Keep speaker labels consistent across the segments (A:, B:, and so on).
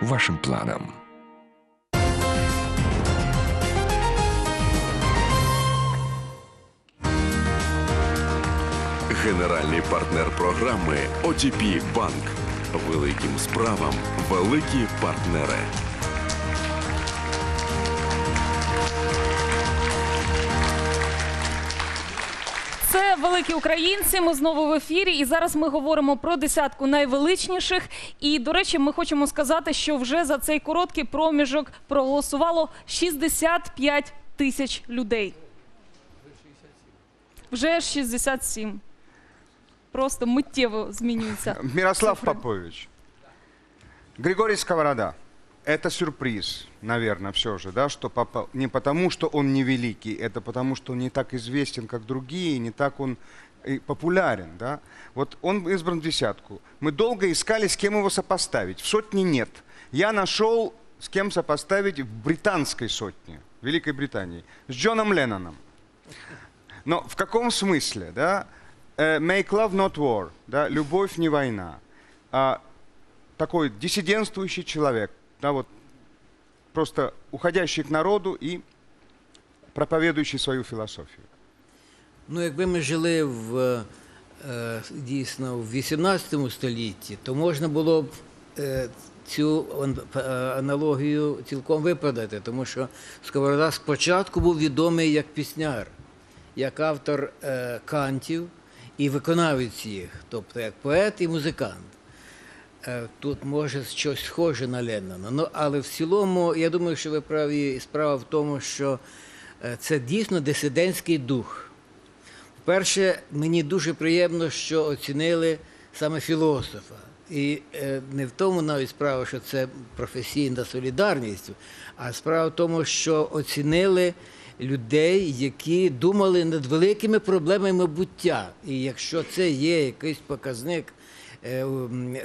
A: вашим планам.
B: Генеральний партнер програми OTP Банк. Великим справам великі партнери.
C: Це великі українці. Ми знову в ефірі, і зараз ми говоримо про десятку найвеличніших. І до речі, ми хочемо сказати, що вже за цей короткий проміжок проголосувало 65 тисяч людей. Вже 67. Просто миттєво змінюється.
D: Мирослав. Попович. Григорий Сковорода. Это сюрприз, наверное, все же, да, что попал. Не потому, что он невеликий, это потому, что он не так известен, как другие, не так он и популярен, да. Вот он избран в десятку. Мы долго искали, с кем его сопоставить. В сотне нет. Я нашел, с кем сопоставить в британской сотне, Великой Британии, с Джоном Ленноном. Но в каком смысле, да? Э, Make love not war, да, любовь не война. А, такой диссидентствующий человек, да, вот просто уходящий к народу и проповедующий свою философию.
E: Ну, якби ми жили в е, дійсно в 18 столітті, то можна було б е, цю е, аналогію цілком виправдати, тому що Сковорода спочатку був відомий як пісняр, як автор е, кантів і виконавець їх, тобто як поет і музикант. Е, Тут може щось схоже на Леннона. Ну, але в цілому, я думаю, що ви праві. Справа в тому, що е, це дійсно дисидентський дух. Перше, мені дуже приємно, що оцінили саме філософа. І е, не в тому навіть справа, що це професійна солідарність, а справа в тому, що оцінили людей, які думали над великими проблемами буття. І якщо це є якийсь показник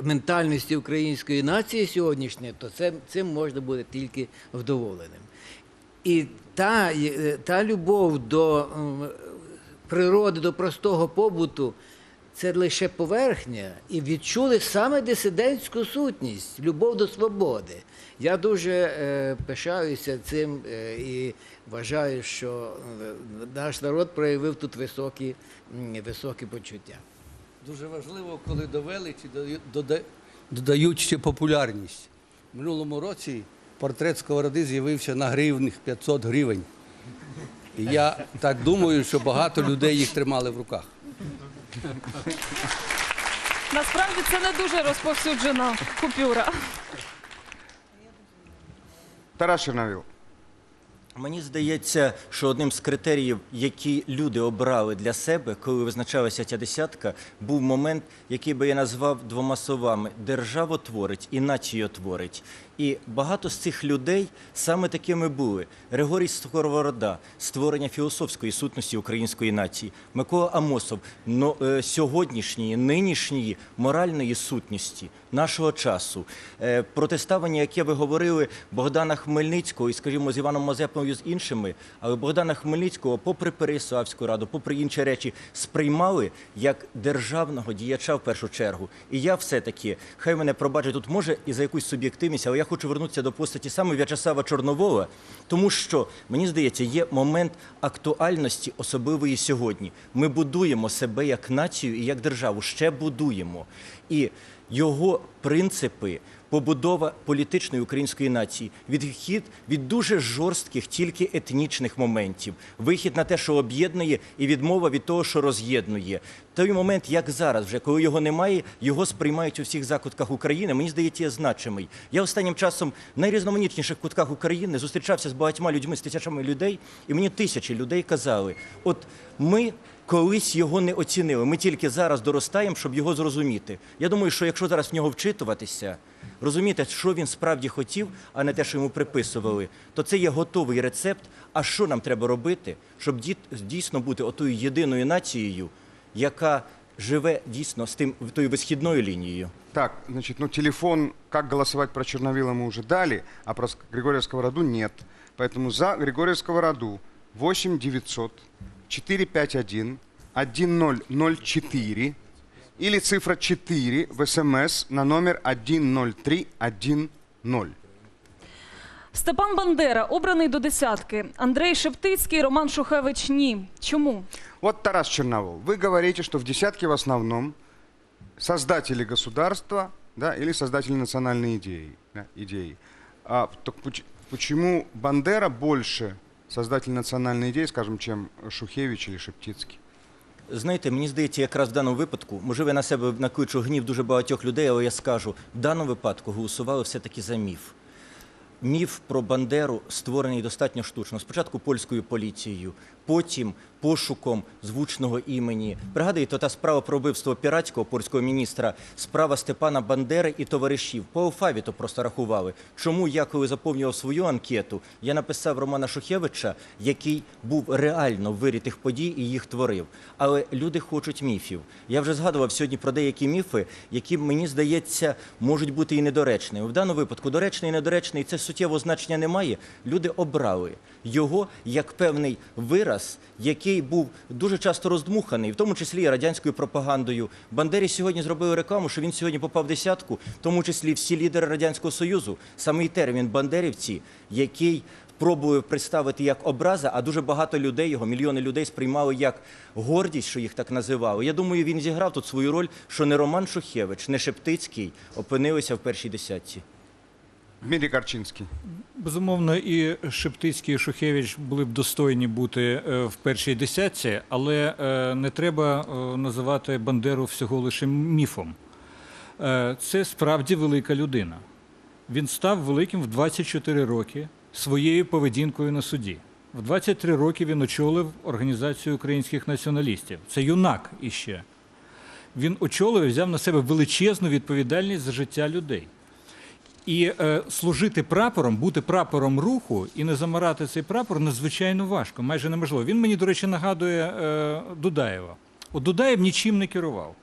E: ментальності української нації сьогоднішньої, то цим можна бути тільки вдоволеним. І та, е, та любов до природи, до простого побуту це лише поверхня, і відчули саме дисидентську сутність, любов до свободи. Я дуже е, пишаюся цим е, і вважаю, що е, наш народ проявив тут високі, високі почуття.
F: Дуже важливо, коли до величі додаю- дода- додають ще популярність. В минулому році портрет Сковороди з'явився на гривних 500 гривень. І я так думаю, що багато людей їх тримали в руках.
C: Насправді це не дуже розповсюджена купюра.
D: Тарас Черновил.
G: Мені здається, що одним з критеріїв, які люди обрали для себе, коли визначалася ця десятка, був момент, який би я назвав двома словами: державотворець і націотворець. І багато з цих людей саме такими були: Григорій Сковорода, створення філософської сутності української нації, Микола Амосов, е, сьогоднішньої, нинішньої моральної сутності нашого часу, е, протиставлення, яке ви говорили Богдана Хмельницького і, скажімо, з Іваном Мазепою з іншими, але Богдана Хмельницького, попри Переяславську раду, попри інші речі, сприймали як державного діяча в першу чергу. І я все-таки, хай мене пробачать тут може і за якусь суб'єктивність, але я хочу вернутися до постаті саме В'ячеслава Чорновола, тому що мені здається, є момент актуальності особливої сьогодні. Ми будуємо себе як націю і як державу, ще будуємо. І його принципи, побудова політичної української нації, відхід від дуже жорстких, тільки етнічних моментів, вихід на те, що об'єднує, і відмова від того, що роз'єднує. Той момент, як зараз, вже коли його немає, його сприймають у всіх закутках України. Мені здається, є значимий. Я останнім часом в найрізноманітніших кутках України зустрічався з багатьма людьми, з тисячами людей, і мені тисячі людей казали: от ми колись його не оцінили. Ми тільки зараз доростаємо, щоб його зрозуміти. Я думаю, що якщо зараз в нього вчитуватися, розуміти, що він справді хотів, а не те, що йому приписували, то це є готовий рецепт. А що нам треба робити, щоб дійсно бути отою єдиною нацією, яка живе дійсно з тим тою висхідною лінією?
D: Так, значит, ну телефон, как голосовать про Черновила мы уже дали, а про Ск- Григория Сковороду нет. Поэтому за Григория Сковороду 8 900 451 1004 или цифра 4 в СМС на номер 10310.
C: Степан Бандера обраний до десятки. Андрей Шептицький, Роман Шухевич ні. Чому?
D: Вот Тарас Черновол, вы говорите, что в десятке в основном создатели государства да, или создатели национальной идеи. да, идеи. А так поч- почему Бандера больше создатель национальной идеи, скажем, чем Шухевич или Шептицкий?
G: Знаєте, мені здається, якраз в даному випадку, можливо, я на себе накличу гнів дуже багатьох людей, але я скажу, в даному випадку голосували все-таки за міф. Міф про Бандеру створений достатньо штучно. Спочатку польською поліцією, потім пошуком звучного імені. Пригадуєте, та справа про вбивство піратського польського міністра, справа Степана Бандери і товаришів. По алфавіту просто рахували. Чому я, коли заповнював свою анкету, я написав Романа Шухевича, який був реально в вирі тих подій і їх творив. Але люди хочуть міфів. Я вже згадував сьогодні про деякі міфи, які мені здається можуть бути і недоречними. В даному випадку доречний і недоречний це суттєвого значення немає. Люди обрали його як певний вираз, який був дуже часто роздмуханий, в тому числі і радянською пропагандою. Бандері сьогодні зробили рекламу, що він сьогодні попав в десятку, в тому числі всі лідери радянського союзу. Саме термін бандерівці, який пробує представити як образа, а дуже багато людей його, мільйони людей сприймали як гордість, що їх так називали. Я думаю, він зіграв тут свою роль, що не Роман Шухевич, не Шептицький опинилися в першій десятці.
D: Дмитрий Корчинский.
A: Безумовно, і Шептицький, і Шухевич були б достойні бути е, в першій десятці, але е, не треба е, називати Бандеру всього лише міфом. Це справді велика людина. Він став великим в 24 роки своєю поведінкою на суді. В 23 роки він очолив Організацію українських націоналістів. Це юнак іще. Він очолив і взяв на себе величезну відповідальність за життя людей. І е, служити прапором, бути прапором руху і не замирати цей прапор надзвичайно важко, майже неможливо. Він мені, до речі, нагадує е, Дудаєва. От Дудаєв нічим не керував.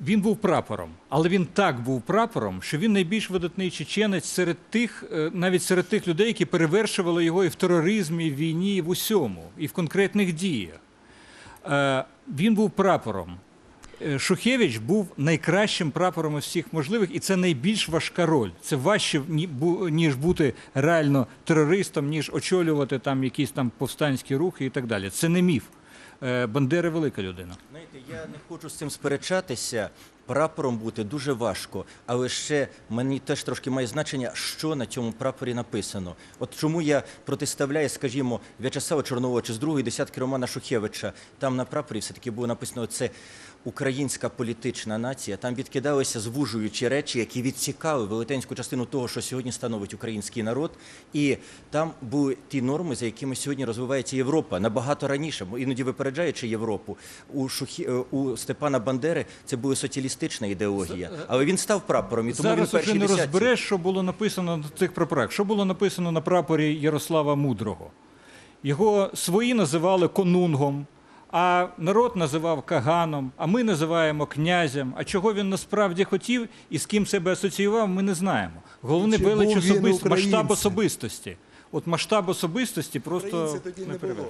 A: Він був прапором, але він так був прапором, що він найбільш видатний чеченець серед тих, е, навіть серед тих людей, які перевершували його і в тероризмі, і в війні, і в усьому, і в конкретних діях. Е, Він був прапором. Е, Шухевич був найкращим прапором із всіх можливих, і це найбільш важка роль. Це важче ніж бути реально терористом, ніж очолювати там якісь там повстанські рухи і так далі. Це не міф. Е, Бандера велика людина.
G: Знаєте, я не хочу з цим сперечатися. Прапором бути дуже важко, але ще мені теж трошки має значення, що на цьому прапорі написано. От чому я протиставляю, скажімо, В'ячеслава Чорнового чи з другої десятки Романа Шухевича. Там на прапорі все-таки було написано це українська політична нація. Там відкидалися звужуючі речі, які відсікали велетенську частину того, що сьогодні становить український народ. І там були ті норми, за якими сьогодні розвивається Європа набагато раніше, іноді випереджаючи Європу. У Шухі е, у Степана Бандери це була соціалістична ідеологія, але він став прапором, і тому він
A: Зараз
G: перший
A: вже не
G: десятці.
A: розбереш, що було написано на цих прапорах. Що було написано на прапорі Ярослава Мудрого? Його свої називали конунгом, а народ називав каганом, а ми називаємо князем. А чого він насправді хотів і з ким себе асоціював, ми не знаємо. Головне велич
H: особисто
A: особист... масштаб особистості. От масштаб особистості просто
H: не було.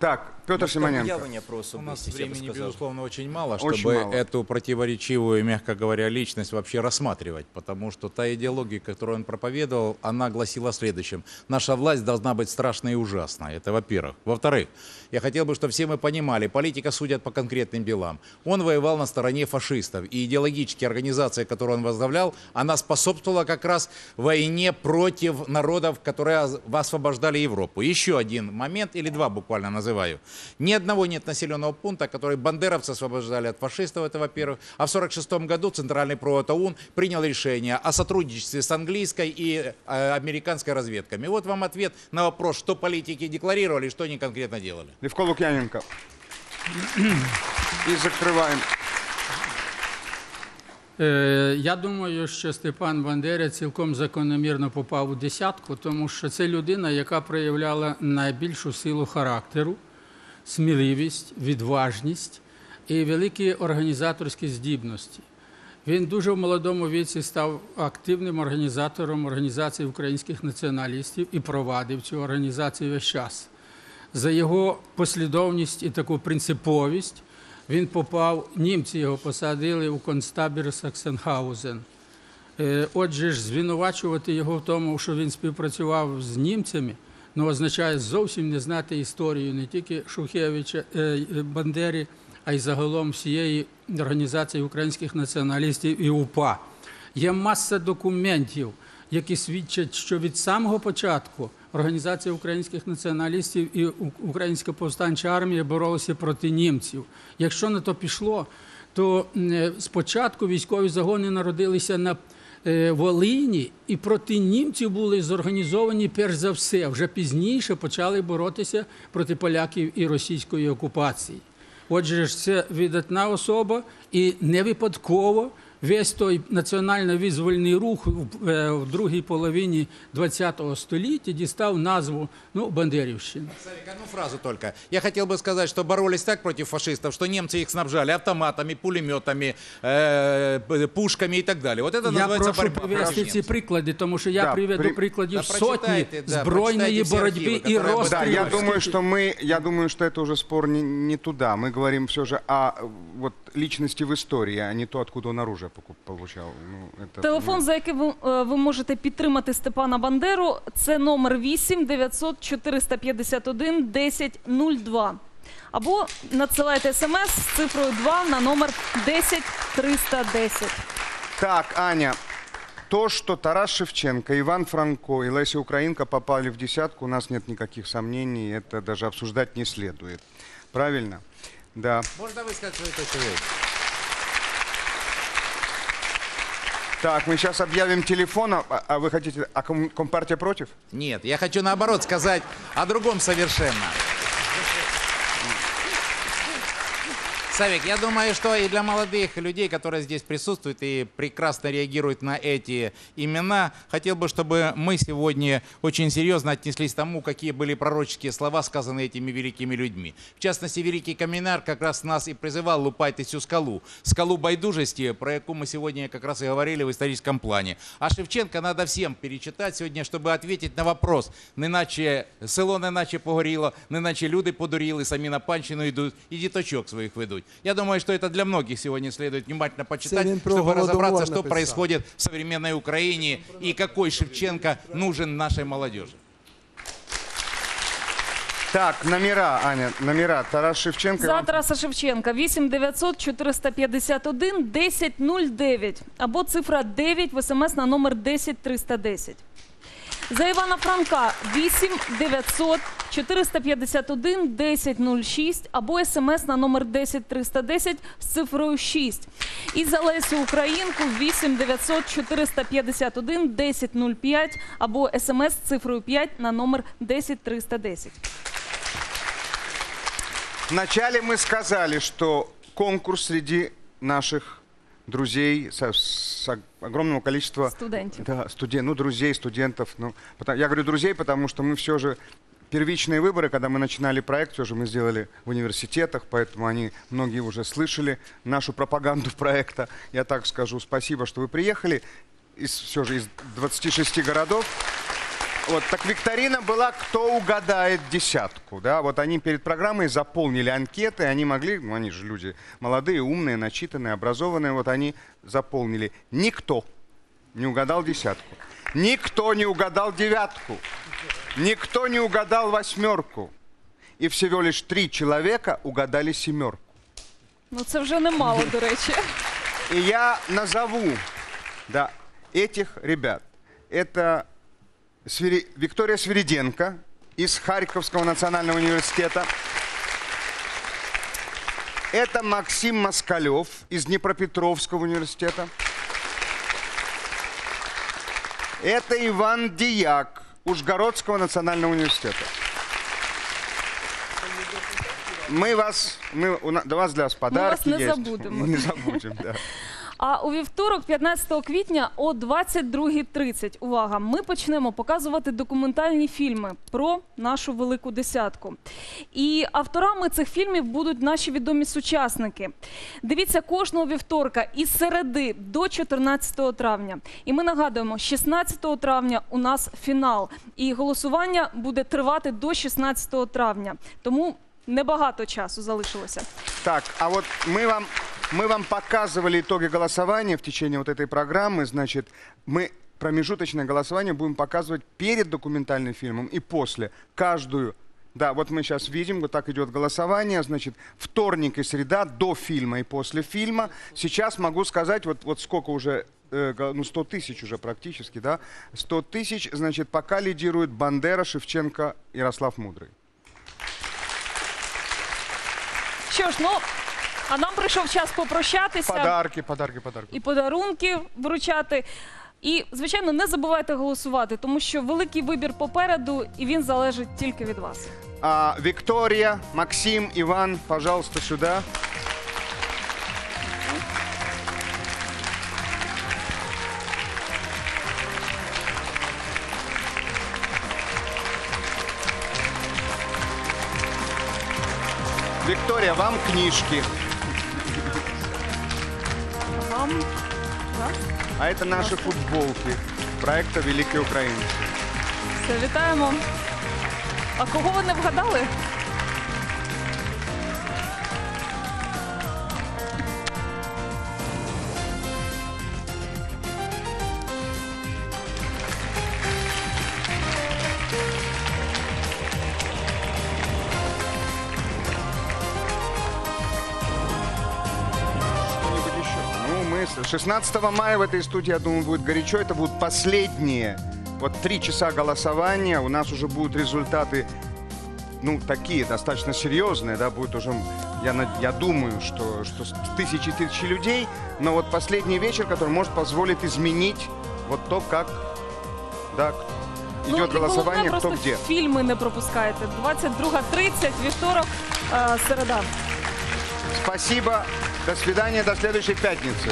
D: Так, Петр
G: Масштаб
D: Симоненко.
G: уявлення про
I: У нас времени, безусловно, очень мало, чтобы
D: Очень мало.
I: эту противоречивую, мягко говоря, личность вообще рассматривать. Потому что та идеология, которую он проповедовал, она гласила о следующем. Наша власть должна быть страшной и ужасной. Это во-первых. Во-вторых, я хотел бы, чтобы все мы понимали, политика судят по конкретным делам. Он воевал на стороне фашистов. И идеологические организации, которые он возглавлял, она способствовала как раз войне против народов, которые освобождали Европу. Еще один момент, или два буквально называю. Ни одного нет населенного пункта, который бандеровцы освобождали от фашистов, это во-первых. А в 1946 году Центральный провод ОУН принял решение о сотрудничестве с английской и э, американской разведками. Вот вам ответ на вопрос, что политики декларировали, что они конкретно делали.
D: Левко Лукьяненко. И закрываем.
J: Е, Я думаю, що Степан Бандера цілком закономірно попав у десятку, тому що це людина, яка проявляла найбільшу силу характеру, сміливість, відважність і великі організаторські здібності. Він дуже в молодому віці став активним організатором організації українських націоналістів і провадив цю організацію весь час. За його послідовність і таку принциповість він попав, німці його посадили у концтабір Саксенхаузен. Е, Отже ж, звинувачувати його в тому, що він співпрацював з німцями, ну, означає зовсім не знати історію не тільки Шухевича е, е, Бандери, а й загалом всієї організації українських націоналістів і УПА. Є маса документів, які свідчать, що від самого початку Організація українських націоналістів і Українська повстанча армія боролися проти німців. Якщо на то пішло, то е, спочатку військові загони народилися на е, Волині і проти німців були зорганізовані перш за все. Вже пізніше почали боротися проти поляків і російської окупації. Отже, це видатна особа, і не випадково весь той національно-визвольний рух в, е, в другій половині ХХ століття дістав назву ну, Бандерівщина.
I: Савик, одну фразу только. Я хотел бы сказать, что боролись так против фашистов, что немцы их снабжали автоматами, пулеметами, э, пушками и так далее. Вот это
J: Я
I: называется
J: прошу
I: борьба против
J: привести ці
I: немцев.
J: приклади, тому що я
D: Да,
J: приведу
D: при-
J: прикладів
I: Да,
J: сотні
I: прочитайте, да,
J: збройної
I: прочитайте всі
J: боротьби
I: архіви,
J: і
I: які ви-
D: Да,
J: розстрілів.
D: я думаю,
J: Скільки-
D: что мы, я думаю, что это уже спор не, не туда. Мы говорим все же о вот личности в истории, а не то, откуда он оружие покуп- получал. Ну, это,
C: Телефон,
D: ну,
C: за який ви, е, ви можете підтримати Степана Бандеру, це номер 8 900 451 1002. Або надсилайте смс з цифрою 2 на номер 10 310.
D: Так, Аня, то, что Тарас Шевченко, Иван Франко и Леся Украинка попали в десятку, у нас нет никаких сомнений, это даже обсуждать не следует. Правильно? Да.
I: Можно высказать свою точку зрения?
D: Так, мы сейчас объявим телефон, а, а вы хотите, а ком- Компартия против?
I: Нет, я хочу наоборот сказать о другом совершенно. Савик, я думаю, что и для молодых людей, которые здесь присутствуют и прекрасно реагируют на эти имена, хотел бы, чтобы мы сегодня очень серьезно отнеслись к тому, какие были пророческие слова, сказанные этими великими людьми. В частности, великий Каменар как раз нас и призывал лупать всю скалу. Скалу байдужести, про яку мы сегодня как раз и говорили в историческом плане. А Шевченко надо всем перечитать сегодня, чтобы ответить на вопрос. Неначе село неначе погоріло, неначе люди подуріли, самі на панщину йдуть і діточок своїх ведуть. Я думаю, что это для многих сегодня следует внимательно почитать, чтобы разобраться, что происходит в современной Украине и какой Шевченко нужен нашей молодежи.
D: Так, номера, Аня, номера. Тарас Шевченко.
C: За Тараса Шевченка 8 900 451 1009 або цифра 9 в смс на номер 10 310. За Івана Франка 8 900 451 1006 або смс на номер 10 310 з цифрою 6. І за Лесю Українку 8 900 451 1005 або смс з цифрою 5 на номер 10 310.
D: Вначале мы сказали, что конкурс среди наших друзей со- с ог- огромного количества
C: Студентів.
D: Да, студен, ну, друзей, студентов. Ну, потому- я говорю друзей, потому что мы все же первичные выборы, когда мы начинали проект, все же мы сделали в университетах, поэтому они, многие уже слышали нашу пропаганду проекта. Я так скажу, спасибо, что вы приехали из, все же из 26 городов. Вот, так викторина была, кто угадает десятку, да, вот они перед программой заполнили анкеты, они могли, ну, они же люди молодые, умные, начитанные, образованные, вот они заполнили. Никто не угадал десятку, никто не угадал девятку, никто не угадал восьмерку, и всего лишь три человека угадали семерку.
C: Ну це вже немало, до речі.
D: И я назову да, этих ребят. Это Свири- Виктория Свириденко из Харьковского национального университета. Это Максим Москалев из Днепропетровского университета. Это Иван Дияк Ужгородского национального университета. Мы вас, мы, у на- до вас для вас подарки
C: не
D: есть.
C: забудемо.
D: Не забудем, да.
C: А у вівторок, 15 квітня о 22.30, увага, ми почнемо показувати документальні фільми про нашу велику десятку. І авторами цих фільмів будуть наші відомі сучасники. Дивіться кожного вівторка із середи до 14 травня. І ми нагадуємо, 16 травня у нас фінал, і голосування буде тривати до 16 травня. Тому небагато часу залишилося.
D: Так, а вот мы вам Мы вам показывали итоги голосования в течение вот этой программы. Значит, мы промежуточное голосование будем показывать перед документальным фильмом и после. Каждую да, вот мы сейчас видим, вот так идет голосование, значит, вторник и среда до фильма и после фильма. Сейчас могу сказать, вот, вот сколько уже, э, ну 100 тысяч уже практически, да, 100 тысяч, значит, пока лидирует Бандера, Шевченко, Ярослав Мудрый.
C: Що ж, ну а нам прийшов час попрощатися
D: Подарки, подарки, подарки.
C: і подарунки вручати. І, звичайно, не забувайте голосувати, тому що великий вибір попереду, і він залежить тільки від вас.
D: А, Виктория, Максим, Иван, пожалуйста, сюда. Виктория, вам книжки.
C: Вам
D: А это наши футболки проекта Великий украинцы».
C: все вітаємо. А кого ви не вгадали?
D: 16 мая в этой студии, я думаю, будет горячо. Это будут последние вот три часа голосования. У нас уже будут результаты, ну, такие, достаточно серьезные, да, будет уже, я, над- я думаю, что, что с- тысячи и тысячи людей. Но вот последний вечер, который может позволить изменить вот то, как, да,
C: Ну,
D: идет
C: і головне,
D: голосование, кто
C: просто
D: где.
C: фільми не пропускайте. 22.30, вівторок, е, середа.
D: Спасибо. До свидания. До следующей пятницы.